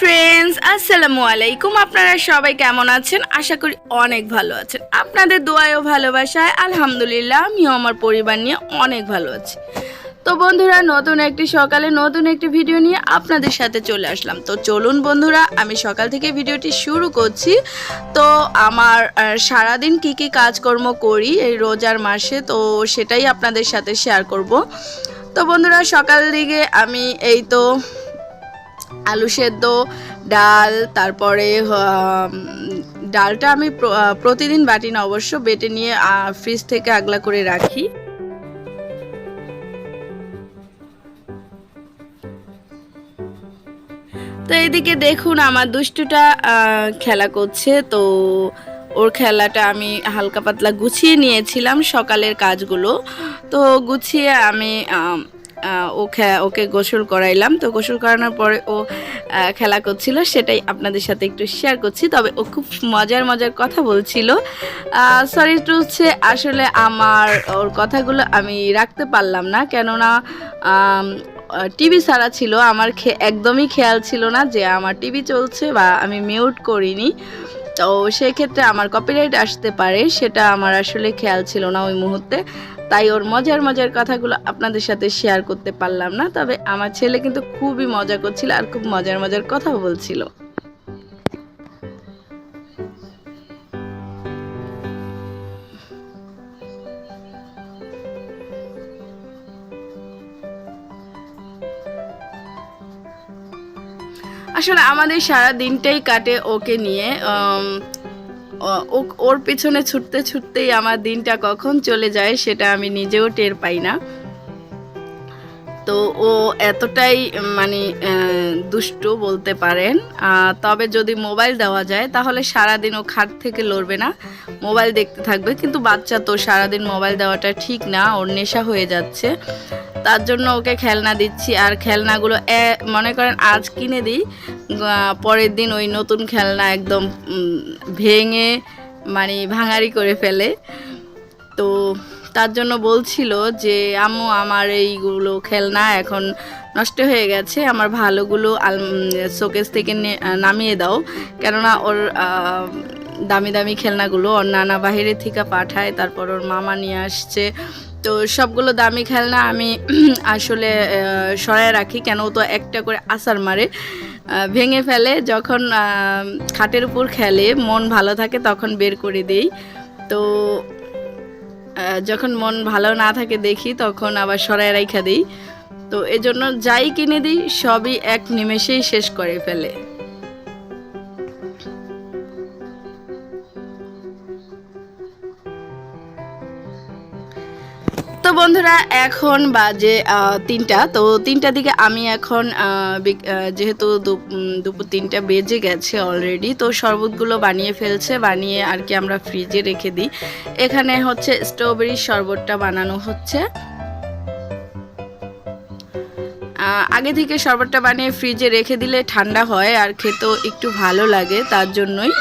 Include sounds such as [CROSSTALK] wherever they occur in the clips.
Friends আসসালামু আলাইকুম। আপনারা সবাই কেমন আছেন? আশা করি অনেক ভালো আছেন। আপনাদের দোয়ায় ও ভালোবাসায় আলহামদুলিল্লাহ, আমিও আমার পরিবার নিয়ে অনেক ভালো আছি। তো বন্ধুরা, নতুন একটি সকালে নতুন একটি ভিডিও নিয়ে আপনাদের সাথে চলে আসলাম। তো চলুন বন্ধুরা, আমি সকাল থেকে ভিডিওটি শুরু করছি। তো আমার সারাদিন কি কি কাজকর্ম করি এই রোজার মাসে, তো সেটাই আপনাদের সাথে শেয়ার করব। তো বন্ধুরা, সকাল দিকে আমি এই তো আলু সেদ্ধ, ডাল, তারপরে ডালটা আমি প্রতিদিন বাটি না, অবশ্য বেটে নিয়ে ফ্রিজ থেকে আগলা করে রাখি। তো এইদিকে দেখুন, আমার দুষ্টুটা খেলা করছে। তো ওর খেলাটা আমি হালকা পাতলা গুছিয়ে নিয়েছিলাম সকালের কাজগুলো। তো গুছিয়ে আমি ও ওকে গোসল করাইলাম। তো গোসল করানোর পরে ও খেলা করছিল, সেটাই আপনাদের সাথে একটু শেয়ার করছি। তবে ও খুব মজার মজার কথা বলছিল। সরি টু হচ্ছে আসলে আমার, ওর কথাগুলো আমি রাখতে পারলাম না। কেননা টিভি ছাড়া ছিল, আমার একদমই খেয়াল ছিল না যে আমার টিভি চলছে বা আমি মিউট করিনি। তো সেক্ষেত্রে আমার কপিরাইট আসতে পারে, সেটা আমার আসলে খেয়াল ছিল না ওই মুহূর্তে। তাই ওর মজার মজার কথাগুলো আপনাদের সাথে শেয়ার করতে পারলাম না। তবে আমার ছেলে কিন্তু খুবই মজা করছিল আর খুব মজার মজার কথা বলছিল। আসলে আমাদের সারা দিনটাই কাটে ওকে নিয়ে ওর পিছনে ছুটতে ছুটতেই আমার দিনটা কখন চলে যায় সেটা আমি নিজেও টের পাই না। তো ও এতটাই মানে দুষ্টু বলতে পারেন। তবে যদি মোবাইল দেওয়া যায় তাহলে সারাদিন ও খাট থেকে লড়বে না, মোবাইল দেখতে থাকবে। কিন্তু বাচ্চা তো সারাদিন মোবাইল দেওয়াটা ঠিক না, ওর নেশা হয়ে যাচ্ছে। তার জন্য ওকে খেলনা দিচ্ছি। আর খেলনাগুলো মনে করেন আজ কিনে দিই পরের দিন ওই নতুন খেলনা একদম ভেঙে মানে ভাঙারি করে ফেলে। তো তার জন্য বলছিল যে, আম্মু, আমার এইগুলো খেলনা এখন নষ্ট হয়ে গেছে, আমার ভালোগুলো আল শোকেস থেকে নামিয়ে দাও। কেননা ওর দামি দামি খেলনাগুলো ওর নানা বাহিরে থেকে পাঠায়, তারপর ওর মামা নিয়ে আসছে। তো সবগুলো দামি খেলনা আমি [CLEARS THROAT] আসলে সরায় রাখি। কেন তো একটা করে আসার মারে। ভেঙে ফেলে, যখন খাটের উপর খেলে, মন ভালো থাকে তখন বের করে দেই। তো যখন মন ভালো না থাকে দেখি, তখন আবার সরাই রাইখা দিই। তো এজন্য যাই কিনে দিই, সবই এক নিমেষেই শেষ করে ফেলে। বন্ধুরা, এখন বাজে তিনটা। তো তিনটার দিকে আমি এখন যেহেতু দুপুর তিনটা বেজে গেছে অলরেডি তো শরবতগুলো বানিয়ে ফেলছে। বানিয়ে আর কি আমরা ফ্রিজে রেখে দিই। এখানে হচ্ছে স্ট্রবেরির শরবতটা বানানো হচ্ছে। আগে থেকে শরবতটা বানিয়ে ফ্রিজে রেখে দিলে ঠান্ডা হয় আর খেতেও একটু ভালো লাগে তার জন্যই।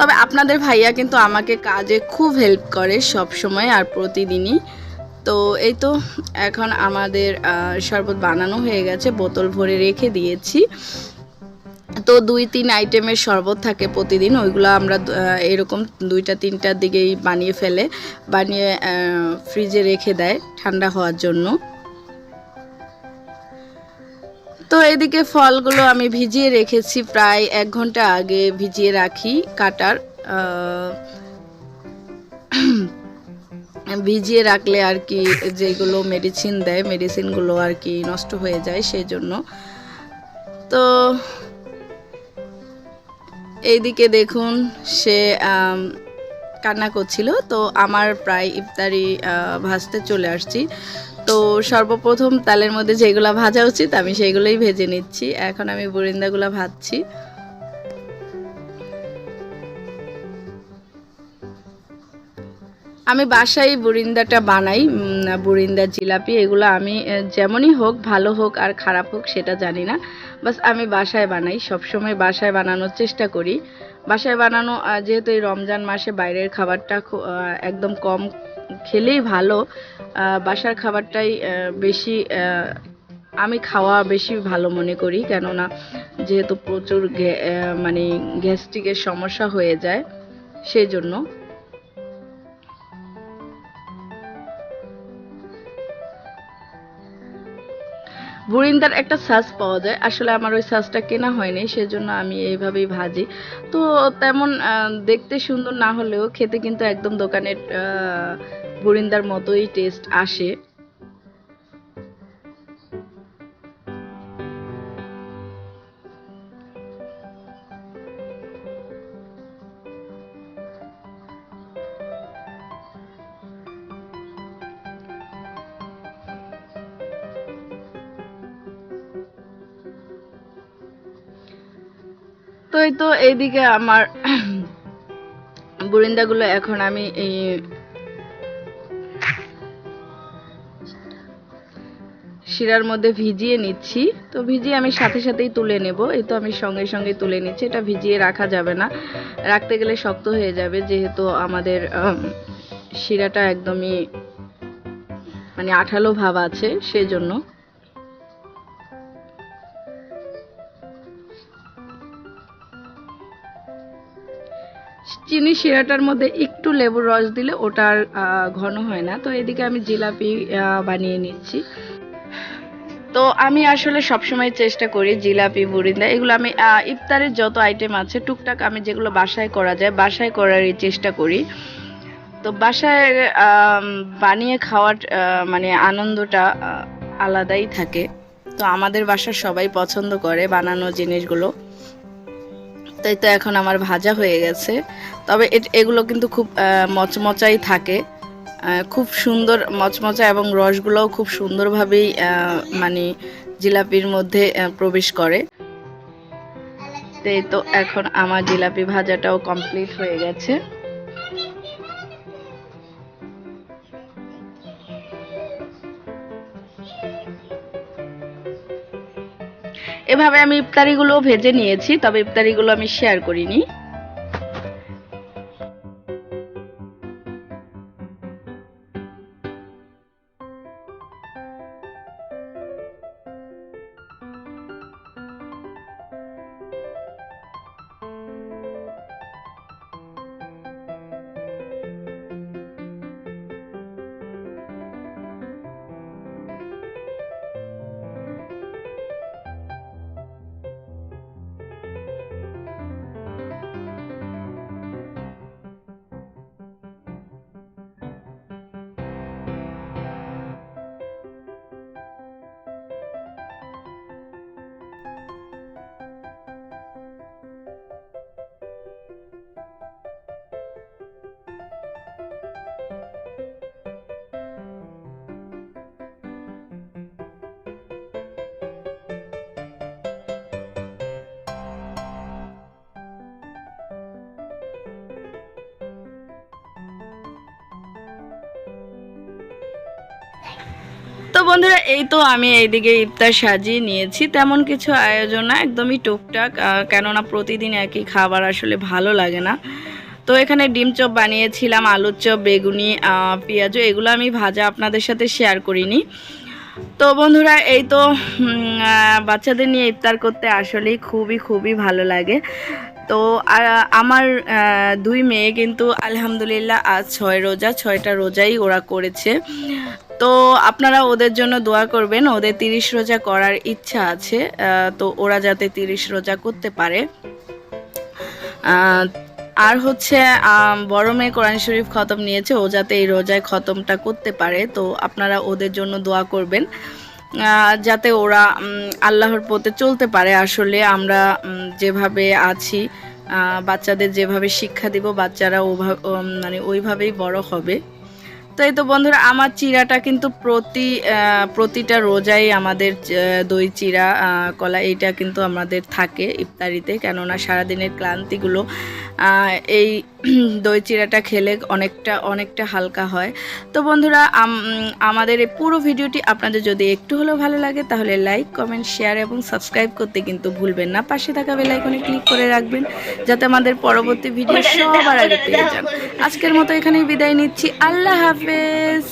তবে আপনাদের ভাইয়া কিন্তু আমাকে কাজে খুব হেল্প করে সব সময় আর প্রতিদিনই। তো এই তো এখন আমাদের শরবত বানানো হয়ে গেছে, বোতল ভরে রেখে দিয়েছি। তো দুই তিন আইটেমের শরবত থাকে প্রতিদিন, ওইগুলো আমরা এরকম দুইটা তিনটার দিকেই বানিয়ে ফেলে, বানিয়ে ফ্রিজে রেখে দেয় ঠান্ডা হওয়ার জন্য। তো এদিকে ফলগুলো আমি ভিজিয়ে রেখেছি প্রায় এক ঘণ্টা আগে ভিজিয়ে রাখি কাটার ভিজিয়ে রাখলে আর কি যেগুলো মেডিসিন দেয় মেডিসিনগুলো আর কি নষ্ট হয়ে যায় সেই জন্য। তো এইদিকে দেখুন সে কান্না করছিল। তো আমার প্রায় ইফতারি ভাসতে চলে আসছি। তো সর্বপ্রথম তালের মধ্যে যেগুলো ভাজা উচিত, আমি সেইগুলোই ভেজে নিচ্ছি। এখন আমি বুরিন্দাগুলো ভাজছি। আমি বাসায় বুরিন্দাটা বানাই বুরিন্দা জিলাপি, এগুলো আমি যেমনই হোক, ভালো হোক আর খারাপ হোক, সেটা জানি না। বাস আমি বাসায় বানাই, সবসময় বাসায় বানানোর চেষ্টা করি। বাসায় বানানো যেহেতু এই রমজান মাসে বাইরের খাবারটা একদম কম খেলেই ভালো বাসার খাবারটাই বেশি আমি খাওয়া বেশি ভালো মনে করি, কেননা যেহেতু প্রচুর মানে গ্যাস্ট্রিকের সমস্যা হয়ে যায় সেই জন্য বুরিন্দার একটা সাজ পাওয়া যায়। আসলে আমার ওই সাজটা কেনা হয়নি, সেজন্য আমি এইভাবেই ভাজি। তো তেমন দেখতে সুন্দর না হলেও খেতে কিন্তু একদম দোকানের বুরিন্দার মতোই টেস্ট আসে। তো এই তো এইদিকে আমার বুরিন্দাগুলো এখন আমি এই শিরার মধ্যে ভিজিয়ে নিচ্ছি। তো ভিজিয়ে আমি সাথে সাথেই তুলে নেব। এই তো আমি সঙ্গে সঙ্গে তুলে নিচ্ছি। এটা ভিজিয়ে রাখা যাবে না। রাখতে গেলে শক্ত হয়ে যাবে, যেহেতু আমাদের শিরাটা একদমই মানে আঠালো ভাব আছে, সেজন্য। চিনি শিরাটার মধ্যে একটু লেবুর রস দিলে ওটা ঘন হয় না। তো এদিকে আমি জিলাপি বানিয়ে নিচ্ছি। তো আমি আসলে সবসময় চেষ্টা করি জিলাপি বুরিন্দা এগুলো আমি ইফতারের যত আইটেম আছে, টুকটাক আমি যেগুলো বাসায় করা যায়, বাসায় করারই চেষ্টা করি। তো বাসায় বানিয়ে খাওয়ার মানে আনন্দটা আলাদাই থাকে। তো আমাদের বাসার সবাই পছন্দ করে বানানো জিনিসগুলো। তাই তো এখন আমার ভাজা হয়ে গেছে। তবে এগুলো কিন্তু খুব মচমচাই থাকে। খুব সুন্দর মচমচা এবং রসগুলোও খুব সুন্দরভাবেই মানে জিলাপির মধ্যে প্রবেশ করে। তাই তো এখন আমার জিলাপি ভাজাটাও কমপ্লিট হয়ে গেছে। এভাবে আমি ইফতারিগুলো ভেজে নিয়েছি তবে ইফতারিগুলো আমি শেয়ার করিনি। তো বন্ধুরা, এই তো আমি এইদিকে ইফতার সাজিয়ে নিয়েছি। তেমন কিছু আয়োজন না, একদমই টুকটাক কেননা প্রতিদিন একই খাবার আসলে ভালো লাগে না। তো এখানে ডিম চপ বানিয়েছিলাম, আলুর চপ, বেগুনি পেঁয়াজু, এগুলো আমি ভাজা আপনাদের সাথে শেয়ার করিনি। তো বন্ধুরা, এই তো বাচ্চাদের নিয়ে ইফতার করতে আসলেই খুবই খুবই ভালো লাগে। তো আমার দুই মেয়ে কিন্তু আলহামদুলিল্লাহ আজ ছয় রোজা, ছয়টা রোজাই ওরা করেছে। তো, আপনারা ওদের জন্য দোয়া করবেন, ওদের তিরিশ রোজা করার ইচ্ছা আছে তো ওরা যাতে তিরিশ রোজা করতে পারে। আর হচ্ছে বড় মেয়ে কোরআন শরীফ খতম নিয়েছে, ও যাতে এই রোজায় খতমটা করতে পারে, তো আপনারা ওদের জন্য দোয়া করবেন। যাতে ওরা আল্লাহর পথে চলতে পারে আসলে। আমরা যেভাবে আছি বাচ্চাদের যেভাবে শিক্ষা দিব, বাচ্চারা মানে ওইভাবেই বড় হবে। তো এই তো বন্ধুরা, আমার চিরাটা কিন্তু প্রতি প্রতিটা রোজাই আমাদের দই চিরা কলা, এইটা কিন্তু আমাদের থাকে ইফতারিতে। কেননা সারাদিনের ক্লান্তিগুলো এই [CLEARS THROAT] দই চিরাটা খেলে অনেকটা অনেকটা হালকা হয়। তো বন্ধুরা আমাদের এই পুরো ভিডিওটি আপনাদের যদি একটু হলেও ভালো লাগে, তাহলে লাইক কমেন্ট শেয়ার এবং সাবস্ক্রাইব করতে কিন্তু ভুলবেন না। পাশে থাকা বেল আইকনে ক্লিক করে রাখবেন, যাতে আমাদের পরবর্তী ভিডিও সবার আগে পেয়ে যান। আজকের মতো এখানেই বিদায় নিচ্ছি। আল্লাহ হাফেজ।